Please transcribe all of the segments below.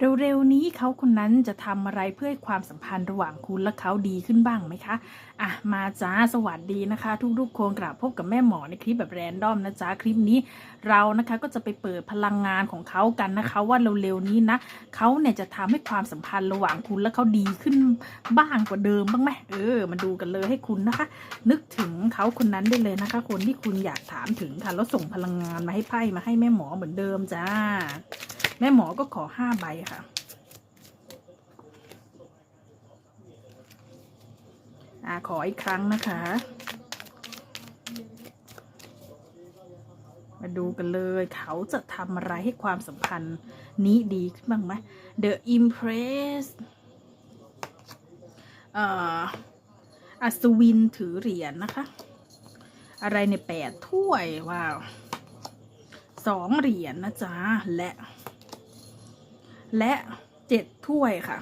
เร็วๆนี้เขาคนนั้นจะทำอะไรเพื่อให้ความสัมพันธ์ระหว่างคุณและเขาดีขึ้นบ้างไหมคะ อะ มาจ้าสวัสดีนะคะ ทุกๆคนกลับพบกับแม่หมอในคลิปแบบแรนดอมนะจ๊ะคลิปนี้เรานะคะก็จะไปเปิดพลังงานของเขากันนะคะ ว่าเร็วๆนี้นะเขาเนี่ยจะทำให้ความสัมพันธ์ระหว่างคุณและเขาดีขึ้นบ้างกว่าเดิมบ้างไหมเออมาดูกันเลยให้คุณนะคะ นึกถึงเขาคนนั้นได้เลยนะคะ คนที่คุณอยากถามถึงค่ะแล้วส่งพลังงานมาให้ไพ่มาให้แม่หมอเหมือนเดิมจ้า แม่หมอก็ขอห้าใบค่ะอ่าขออีกครั้งนะคะ มาดูกันเลยเขาจะทำอะไรให้ความสัมพันธ์นี้ดีขึ้นบ้างไหม The Impress อ่ออัศวินถือเหรียญนะคะ อะไรในแปดถ้วย ว้าวสองเหรียญนะจ๊ะ และ และเจ็ดถ้วยค่ะ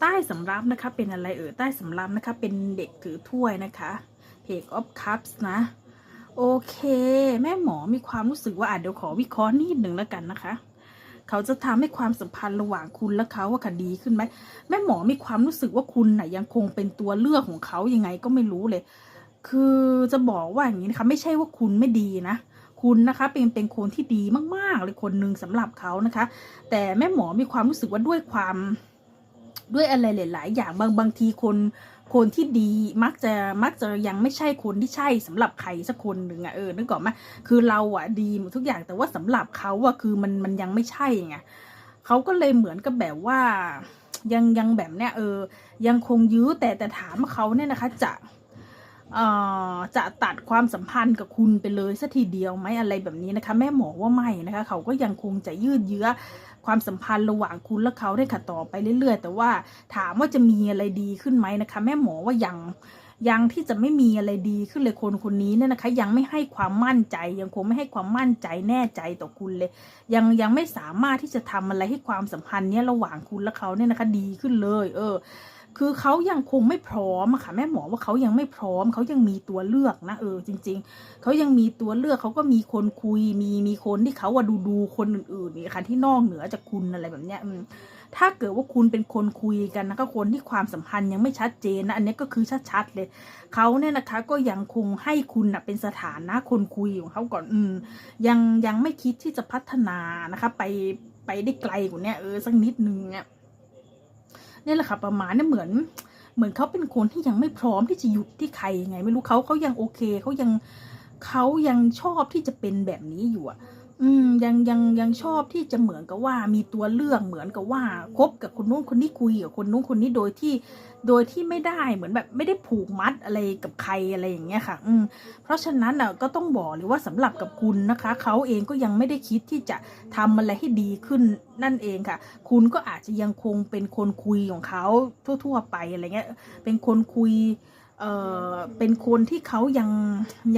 ใต้สำรับนะคะเป็นอะไรเอ่ยใต้สำรับนะคะ เป็นเด็กถือถ้วยนะคะเพกออฟคัพส์นะ โอเค แม่หมอมีความรู้สึกว่าอะเดี๋ยวขอวิเคราะห์นิดหนึ่งแล้วกันนะคะเขาจะทำให้ความสัมพันธ์ระหว่างคุณและเขาว่าคดีขึ้นไหมแม่หมอมีความรู้สึกว่าคุณน่ะยังคงเป็นตัวเลือกของเขายังไงก็ไม่รู้เลย คือจะบอกว่าอย่างนี้นะคะไม่ใช่ว่าคุณไม่ดีนะ คุณนะคะเป็นเป็นคนที่ดีมากๆเลยคนหนึ่งสำหรับเขานะคะ แต่แม่หมอมีความรู้สึกว่าด้วยความด้วยอะไรหลาย ๆ อย่างบางบางทีคนคนที่ดีมักจะมักจะยังไม่ใช่คนที่ใช่สำหรับใครสักคนหนึ่งอะเออนึกออกไหมคือเราอะดีหมดทุกอย่างแต่ว่าสำหรับเขาอะคือมันมันยังไม่ใช่ไงเขาก็เลยเหมือนกับแบบว่ายังยังแบบเนี้ยเออ ยังคงยื้อแต่แต่ถามเขาเนี่ยนะคะ จะ จะตัดความสัมพันธ์กับคุณไปเลยสัทีเดียวไหมอะไรแบบนี้นะคะ แม่หมอว่าไม่นะคะ เขาก็ยังคงจะยืดเยื้อความสัมพันธ์ระหว่างคุณและเขาได้ค่ะต่อไปเรื่อย ๆ แต่ว่าถามว่าจะมีอะไรดีขึ้นไหมนะคะ แม่หมอว่ายังยังที่จะไม่มีอะไรดีขึ้นเลยคนคนนี้เนี่ยนะคะ ยังไม่ให้ความมั่นใจ ยังคงไม่ให้ความมั่นใจแน่ใจต่อคุณเลย ยังยังไม่สามารถที่จะทำอะไรให้ความสัมพันธ์เนี้ยระหว่างคุณและเขาเนี่ยนะคะ ดีขึ้นเลย เออ คือเขายังคงไม่พร้อมค่ะ แม่หมอว่าเขายังไม่พร้อม เขายังมีตัวเลือกนะเออจริง ๆ เขายังมีตัวเลือกเขาก็มีคนคุยมีมีคนที่เขาว่าดูดูคนอื่นๆนี่ค่ะที่นอกเหนือจากคุณอะไรแบบเนี้ยถ้าเกิดว่าคุณเป็นคนคุยกันนะก็คนที่ความสัมพันธ์ยังไม่ชัดเจนนะอันนี้ก็คือชัดๆเลยเขาเนี่ยนะคะก็ยังคงให้คุณนะเป็นสถานะคนคุยของเขาก่อนอืมยังยังไม่คิดที่จะพัฒนานะคะ ไปไปได้ไกลกว่านี้เออสักนิดนึงเนี่ย นี่แหละค่ะประมาณนี่เหมือน เหมือนเขาเป็นคนที่ยังไม่พร้อมที่จะหยุดที่ใครยังไง ไม่รู้เขาเขายังโอเคเขายังเขายังชอบที่จะเป็นแบบนี้อยู่อะ อืมยังยังยังชอบที่จะเหมือนกับว่ามีตัวเลือกเหมือนกับว่าคบกับคนนู้นคนนี้คุยกับคนนู้นคนนี้โดยที่ โดยที่ไม่ได้เหมือนแบบไม่ได้ผูกมัดอะไรกับใครอะไรอย่างเงี้ยค่ะ อืมเพราะฉะนั้นอะก็ต้องบอกเลยว่าสำหรับกับคุณนะคะเขาเองก็ยังไม่ได้คิดที่จะทำอะไรให้ดีขึ้นนั่นเองค่ะ คุณก็อาจจะยังคงเป็นคนคุยของเขาทั่ว ๆ ไปอะไรเงี้ยเป็นคนคุย เออเป็นคนที่เขายัง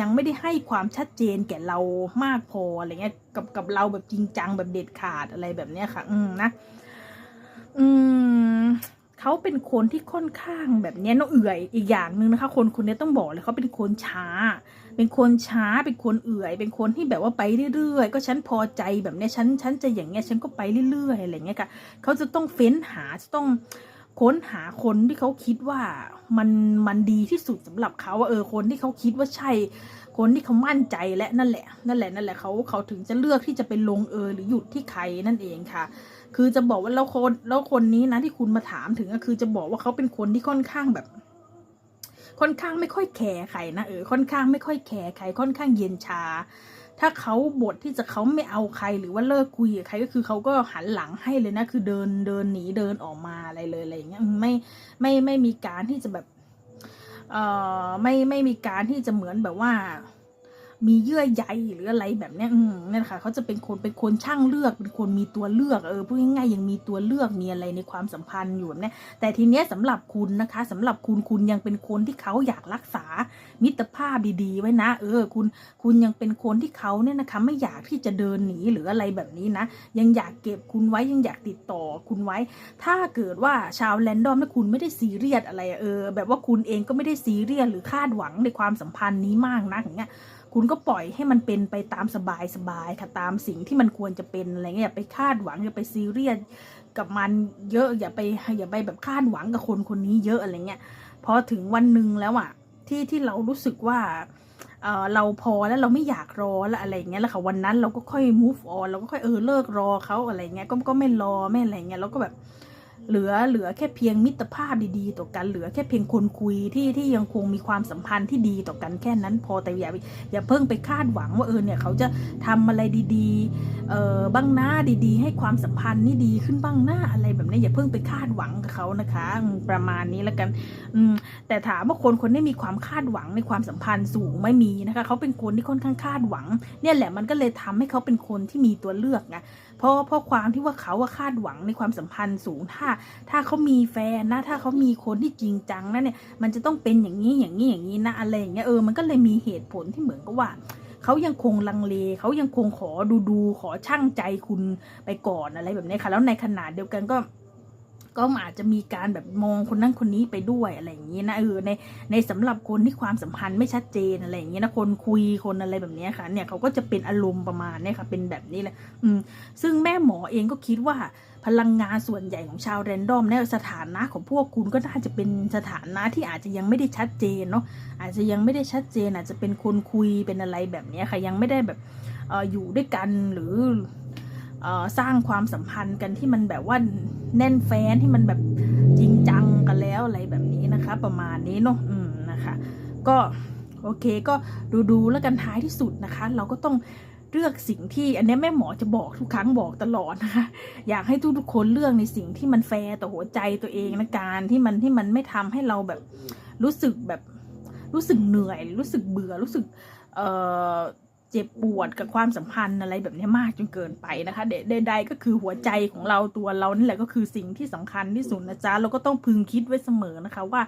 ยังไม่ได้ให้ความชัดเจนแก่เรามากพออะไรเงี้ยกับกับเราแบบจริงจังแบบเด็ดขาดอะไรแบบเนี้ยค่ะ อืมนะ อืมเขาเป็นคนที่ค่อนข้างแบบเนี้ยน้องเอื่อยอีกอย่างหนึ่งนะคะ คนคนนี้ต้องบอกเลยเขาเป็นคนช้า เป็นคนช้าเป็นคนเอื่อย เป็นคนที่แบบว่าไปเรื่อยๆ ก็ฉันพอใจแบบเนี้ยฉันฉันจะอย่างเงี้ยฉันก็ไปเรื่อยๆอะไรเงี้ยค่ะเขาจะต้องเฟ้นหาจะต้อง ค้นหาคนที่เขาคิดว่ามันมันดีที่สุดสำหรับเขาว่าเออคนที่เขาคิดว่าใช่ คนที่เขามั่นใจและนั่นแหละ นั่นแหละนั่นแหละเขาเขาถึงจะเลือกที่จะไปลงเออหรือหยุดที่ใครนั่นเองค่ะ คือจะบอกว่าแล้วคนแล้วคนนี้นะที่คุณมาถามถึงก็คือจะบอกว่าเขาเป็นคนที่ค่อนข้างแบบค่อนข้างไม่ค่อยแคร์ใครนะเออค่อนข้างไม่ค่อยแคร์ใครค่อนข้างเย็นชา ถ้าเขาบทที่จะเขาไม่เอาใครหรือว่าเลิกคุยกับใครก็คือเขาก็หันหลังให้เลยนะ คือเดินเดินหนีเดินออกมาอะไรเลยอะไรอย่างเงี้ยไม่ไม่ไม่มีการที่จะแบบเอ่อไม่ไม่มีการที่จะเหมือนแบบว่า มีเยื่อใยหรืออะไรแบบนี้ยอืมนั่นค่ะเขาจะเป็นคนเป็นคนช่างเลือกเป็นคนมีตัวเลือกเออพูดง่ายๆยังมีตัวเลือกมีอะไรในความสัมพันธ์อยู่แบบเนี้ยแต่ทีเนี้ยสำหรับคุณนะคะสำหรับคุณคุณยังเป็นคนที่เขาอยากรักษามิตรภาพดีๆ ไว้นะ เออ คุณคุณยังเป็นคนที่เขาเนี่ยนะคะ ไม่อยากที่จะเดินหนีหรืออะไรแบบนี้นะ ยังอยากเก็บคุณไว้ยังอยากติดต่อคุณไว้ ถ้าเกิดว่าชาวแรนดอมถ้าคุณไม่ได้ซีเรียสอะไรเออ แบบว่าคุณเองก็ไม่ได้ซีเรียสหรือคาดหวังในความสัมพันธ์นี้มากนะอย่างเงี้ย คุณก็ปล่อยให้มันเป็นไปตามสบายสบายๆค่ะตามสิ่งที่มันควรจะเป็นอะไรเงี้ยอย่าไปคาดหวังอย่าไปซีเรียสกับมันเยอะอย่าไปอย่าไปแบบคาดหวังกับคนคนนี้เยอะอะไรเงี้ยพอถึงวันหนึ่งแล้วอะที่ที่เรารู้สึกว่าเออเราพอแล้วเราไม่อยากรอแล้วอะไรเงี้ยแล้วค่ะวันนั้นเราก็ค่อย move on เราก็ค่อยเออเลิกรอเขาอะไรเงี้ยก็ก็ไม่รอไม่อะไรเงี้ยเราก็แบบ เหลือเหลือแค่เพียงมิตรภาพดีๆ ต่อกันเหลือแค่เพียงคนคุยที่ที่ยังคงมีความสัมพันธ์ที่ดีต่อกันแค่นั้นพอแต่อย่าอย่าเพิ่งไปคาดหวังว่าเออเนี่ยเขาจะทำอะไรดีๆเออบ้างหน้าดีๆ ให้ความสัมพันธ์นี่ดีขึ้นบ้างหน้าอะไรแบบนี้อย่าเพิ่งไปคาดหวังกับเขานะคะ ประมาณนี้แล้วกันอืมแต่ถามว่าคนคนนี้มีความคาดหวังในความสัมพันธ์สูงไม่มีนะคะเขาเป็นคนที่ค่อนข้างคาดหวัง เนี่ยแหละมันก็เลยทำให้เขาเป็นคนที่มีตัวเลือกไง เพราะเพราะความที่ว่าเขาคาดหวังในความสัมพันธ์สูงถ้า ถ้าเขามีแฟนนะ ถ้าเขามีคนที่จริงจังนะเนี่ย มันจะต้องเป็นอย่างนี้อย่างนี้อย่างนี้นะอะไรอย่างเงี้ยเออมันก็เลยมีเหตุผลที่เหมือนกับว่าเขายังคงลังเลเขายังคงขอดูดูขอช่างใจคุณไปก่อนอะไรแบบนี้ค่ะ แล้วในขณะเดียวกันก็ ก็อาจจะมีการแบบมองคนนั้นคนนี้ไปด้วยอะไรอย่างนี้นะเออในในสำหรับคนที่ความสัมพันธ์ไม่ชัดเจนอะไรอย่างนี้นะคนคุยคนอะไรแบบนี้ค่ะ เนี่ยเขาก็จะเป็นอารมณ์ประมาณเนี่ยค่ะ เป็นแบบนี้แหละอืมซึ่งแม่หมอเองก็คิดว่าพลังงานส่วนใหญ่ของชาวแรนดอมเนี่ยสถานะของพวกคุณก็น่าจะเป็นสถานะที่อาจจะยังไม่ได้ชัดเจนเนาะอาจจะยังไม่ได้ชัดเจน อาจจะเป็นคนคุยเป็นอะไรแบบนี้ค่ะ ยังไม่ได้แบบอออยู่ด้วยกันหรือออสร้างความสัมพันธ์กันที่มันแบบว่า แน่นแฟ้นที่มันแบบจริงจังกันแล้วอะไรแบบนี้นะคะ ประมาณนี้เนาะอืมนะคะ ก็โอเคก็ดูดูๆแล้วกันท้ายที่สุดนะคะ เราก็ต้องเลือกสิ่งที่อันนี้แม่หมอจะบอกทุกครั้งบอกตลอดนะคะอยากให้ทุกทุกๆคนเลือกในสิ่งที่มันแฟร์ต่อหัวใจตัวเองนะการที่มันที่มันไม่ทำให้เราแบบรู้สึกแบบรู้สึกเหนื่อย รู้สึกเบื่อรู้สึกเอ่อ เจ็บปวดกับความสัมพันธ์อะไรแบบนี้มากจนเกินไปนะคะเดใดๆก็คือหัวใจของเราตัวเรานี่แหละก็คือสิ่งที่สำคัญที่สุดนะจ๊ะเราก็ต้องพึงคิดไว้เสมอนะคะว่า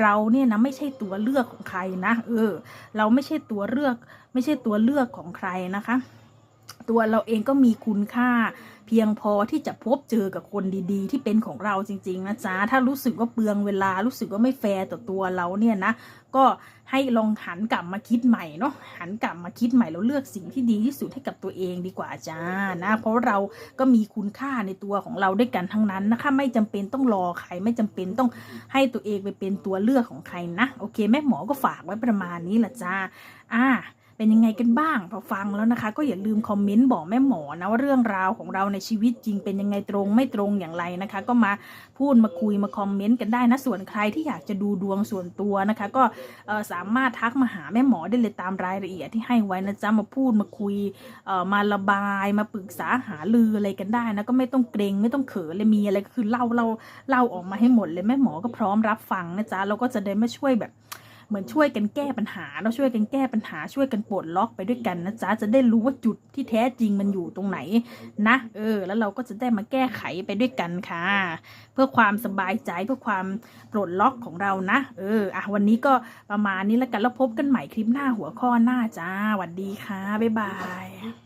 เราเนี่ยนะไม่ใช่ตัวเลือกของใครนะ เออ เราไม่ใช่ตัวเลือก ไม่ใช่ตัวเลือกของใครนะคะ ตัวเราเองก็มีคุณค่า เพียงพอที่จะพบเจอกับคนดีๆ ที่เป็นของเราจริง ๆ นะจ๊ะ ถ้ารู้สึกว่าเปลืองเวลารู้สึกว่าไม่แฟร์ต่อตัวเราเนี่ยนะ ก็ให้ลองหันกลับมาคิดใหม่เนาะหันกลับมาคิดใหม่แล้วเลือกสิ่งที่ดีที่สุดให้กับตัวเองดีกว่าจ้านะ เพราะเราก็มีคุณค่าในตัวของเราด้วยกันทั้งนั้นนะคะ ไม่จำเป็นต้องรอใครไม่จำเป็นต้องให้ตัวเองไปเป็นตัวเลือกของใครนะโอเคแม่หมอก็ฝากไว้ประมาณนี้ละจ้าอ่า เป็นยังไงกันบ้างพอฟังแล้วนะคะ ก็อย่าลืมคอมเมนต์บอกแม่หมอนะว่าเรื่องราวของเราในชีวิตจริงเป็นยังไงตรงไม่ตรงอย่างไรนะคะ ก็มาพูดมาคุยมาคอมเมนต์กันได้นะส่วนใครที่อยากจะดูดวงส่วนตัวนะคะ ก็สามารถทักมาหาแม่หมอได้เลยตามรายละเอียดที่ให้ไว้นะจ๊ะมาพูดมาคุยมาระบายมาปรึกษาหาลืออะไรกันได้นะก็ไม่ต้องเกรงไม่ต้องเขินเลยมีอะไรก็คือเล่าเล่าเล่าออกมาให้หมดเลยแม่หมอก็พร้อมรับฟังนะจ๊ะแล้วก็จะได้มาช่วยแบบ เหมือนช่วยกันแก้ปัญหาเราช่วยกันแก้ปัญหาช่วยกันปลดล็อกไปด้วยกันนะจ๊ะจะได้รู้ว่าจุดที่แท้จริงมันอยู่ตรงไหนนะเออ แล้วเราก็จะได้มาแก้ไขไปด้วยกันค่ะ เพื่อความสบายใจเพื่อความปลดล็อกของเรานะ เอออะวันนี้ก็ประมาณนี้แล้วกันแล้วพบกันใหม่คลิปหน้าหัวข้อหน้าจ้าสวัสดีค่ะบ๊ายบาย